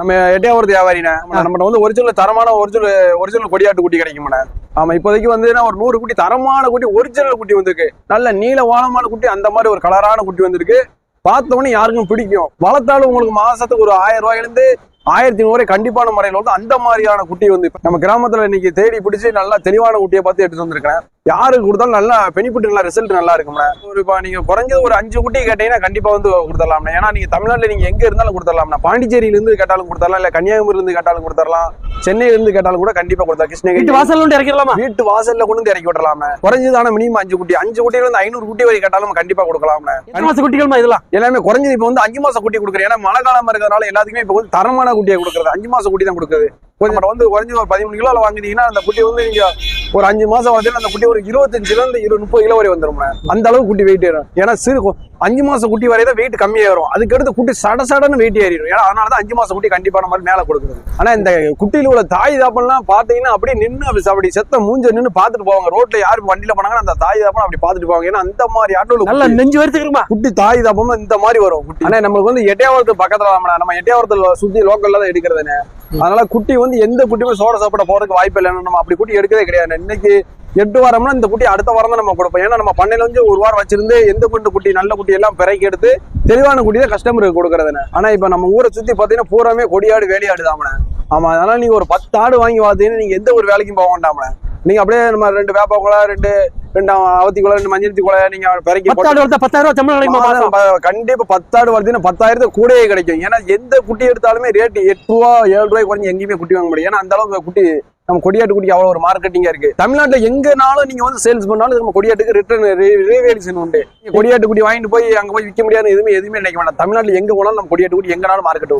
நம்ம எட்டையாவது வியாபாரிண்ணே நம்மகிட்ட வந்து ஒரிஜினல் தரமான ஒரிஜினல் ஒரிஜினல் கொடியாட்டு குட்டி கிடைக்கும்ண்ணே ஆமா இப்போதைக்கு வந்து ஒரு நூறு குட்டி தரமான குட்டி ஒரிஜினல் குட்டி வந்திருக்கு. நல்ல நீல வானமான குட்டி அந்த மாதிரி ஒரு கலரான குட்டி வந்திருக்கு. பார்த்தவொடனே யாருக்கும் பிடிக்கும். வளர்த்தாலும் உங்களுக்கு மாசத்துக்கு ஒரு ஆயிரம் ரூபாயிலிருந்து ஆயிரத்தி நூறு கண்டிப்பான முறையில் வந்து அந்த மாதிரியான குட்டி வந்து நம்ம கிராமத்துல இன்னைக்கு தேடி பிடிச்சி நல்லா தெளிவான குட்டியை பார்த்து எடுத்து வந்திருக்கேன் யாருக்கு கொடுத்தாலும் நல்லா பெனிஃபிட் நல்லா ரிசல்ட் நல்லா இருக்கும்ண்ணே ஒரு இப்போ நீங்க குறைஞ்சது ஒரு அஞ்சு குட்டி கேட்டீங்கன்னா கண்டிப்பா வந்து கொடுத்துடலாம் ஏன்னா நீங்க தமிழ்நாட்டுல நீங்க எங்க இருந்தாலும் கொடுத்துடலாம் பாண்டிச்சேரியில இருந்து கேட்டாலும் கொடுத்துடலாம் இல்ல கன்னியாகுமரியில இருந்து கேட்டாலும் கொடுத்துடலாம். சென்னையில இருந்து கேட்டாலும் கூட கண்டிப்பா வீட்டு கிருஷ்ணகிரி. வாசல்ல கொண்டு இறக்கிடலாமா? வீட்டு வாசல்ல கொண்டு இறக்கி விடலாமே குறைஞ்சதான மினிமம் அஞ்சு குட்டி. அஞ்சு குட்டியில இருந்து ஐநூறு குட்டி வரை கேட்டாலும் கண்டிப்பா கொடுக்கலாம்ண்ணே எத்தனை மாச குட்டிகள்மா இதெல்லாம்? எல்லாமே குறைஞ்சது இப்போ வந்து அஞ்சு மாசம் குட்டி கொடுக்குறேன். ஏன்னா மழை காலமா இருக்கிறதுனால எல்லாத்துக்குமே இப்போ வந்து தரமான குட்டியை கொடுக்குறது. அஞ்சு மாசம் குட்டி தான் கொடுக்குது. கொஞ்சம் வந்து குறைஞ்சது ஒரு பதிமூணு கிலோல வாங்கிட்டீங்கன்னா அந்த குட்டி வந்து நீங்க ஒரு அஞ்சு மாசம் வந்து அந்த குட்டி ஒரு இருபத்தஞ்சுல இருந்து இருபது முப்பது கிலோ வரை வந்துடும் அந்த அளவுக்கு குட்டி வெயிட் ஏறும். ஏன்னா சிறு அஞ்சு மாசம் குட்டி வரை தான் வெயிட் கம்மியாக வரும் அதுக்கு அடுத்து குட்டி சட சடன்னு வெயிட் ஏறிடும். ஏன்னா அதனால தான் அஞ்சு மாசம் குட்டி கண்டிப்பான மாதிரி மேலே கொடுக்குறது. ஆனா இந்த குட்டியில உள்ள தாய் தாப்பெல்லாம் பார்த்தீங்கன்னா அப்படியே நின்று அப்படி அப்படி செத்த மூஞ்ச நின்று பார்த்துட்டு போவாங்க. ரோட்ல யாரு வண்டியில போனாங்கன்னா அந்த தாய் தாப்பம் அப்படி பார்த்துட்டு போவாங்க. ஏன்னா அந்த மாதிரி ஆட்டோல நல்லா நெஞ்சு வறுத்துக்கிறோமா குட்டி தாய் தப்பமா இந்த மாதிரி வரும். ஆனா நம்மளுக்கு வந்து எட்டையாவரத்து பக்கத்துல. நம்ம எட்டையாவரத்துல சுத்தி லோக்கல்ல தான் எடுக்கிறதுனே அதனால குட்டி வந்து எந்த குட்டியுமே சோட சாப்பிட போறதுக்கு வாய்ப்பு இல்லைன்னு நம்ம அப்படி குட்டி எடுக்கவே கிடையாது. இன்னைக்கு எட்டு வாரம்னா இந்த குட்டி அடுத்த வாரம் தான் நம்ம கொடுப்போம். ஏன்னா நம்ம பண்ணையில வந்து ஒரு வாரம் வச்சிருந்து எந்த குண்டு குட்டி நல்ல குட்டி எல்லாம் பிறக்கி எடுத்து தெளிவான குட்டி தான் கஸ்டமருக்கு கொடுக்கறதுன்னு. ஆனா இப்ப நம்ம ஊரை சுத்தி பாத்தீங்கன்னா பூராமே கொடியாடு வேலையாடு தாமனே ஆமா அதனால நீங்க ஒரு பத்து ஆடு வாங்கி பார்த்தீங்கன்னா நீங்க எந்த ஒரு வேலைக்கும் போக வேண்டாமனே நீங்க அப்படியே நம்ம ரெண்டு வேப்ப ரெண்டு ரெண்டு அவத்தி குலை ரெண்டு மஞ்சள் குலை நீங்க பிறக்கி பத்தாடு வளர்த்தா பத்தாயிரம் சம்பளம் கண்டிப்பா பத்தாடு வருதுன்னா பத்தாயிரத்துக்கு கூடயே கிடைக்கும். ஏன்னா எந்த குட்டி எடுத்தாலுமே ரேட் எட்டு ரூபா ஏழு ரூபாய் குறைஞ்சு எங்கேயுமே குட்டி வாங்க முடியும் ஏன்னா அந்த அளவுக்கு குட்டி நம்ம கொடியாட்டு குட்டி அவ்வளவு ஒரு மார்க்கெட்டிங்கா இருக்கு. தமிழ்நாட்டுல எங்கனாலும் நீங்க வந்து சேல்ஸ் பண்ணாலும் நம்ம கொடியாட்டுக்கு ரிட்டர்ன் ரீவேலிசன் உண்டு. கொடியாட்டு குட்டி வாங்கிட்டு போய் அங்க போய் விற்க முடியாது எதுவுமே எதுவுமே நினைக்க வேண்டாம். தமிழ்நாட்டுல எங்க போனாலும் நம்ம கொடியாட்டு குட்டி எங்கனாலும் மார்க்கெட்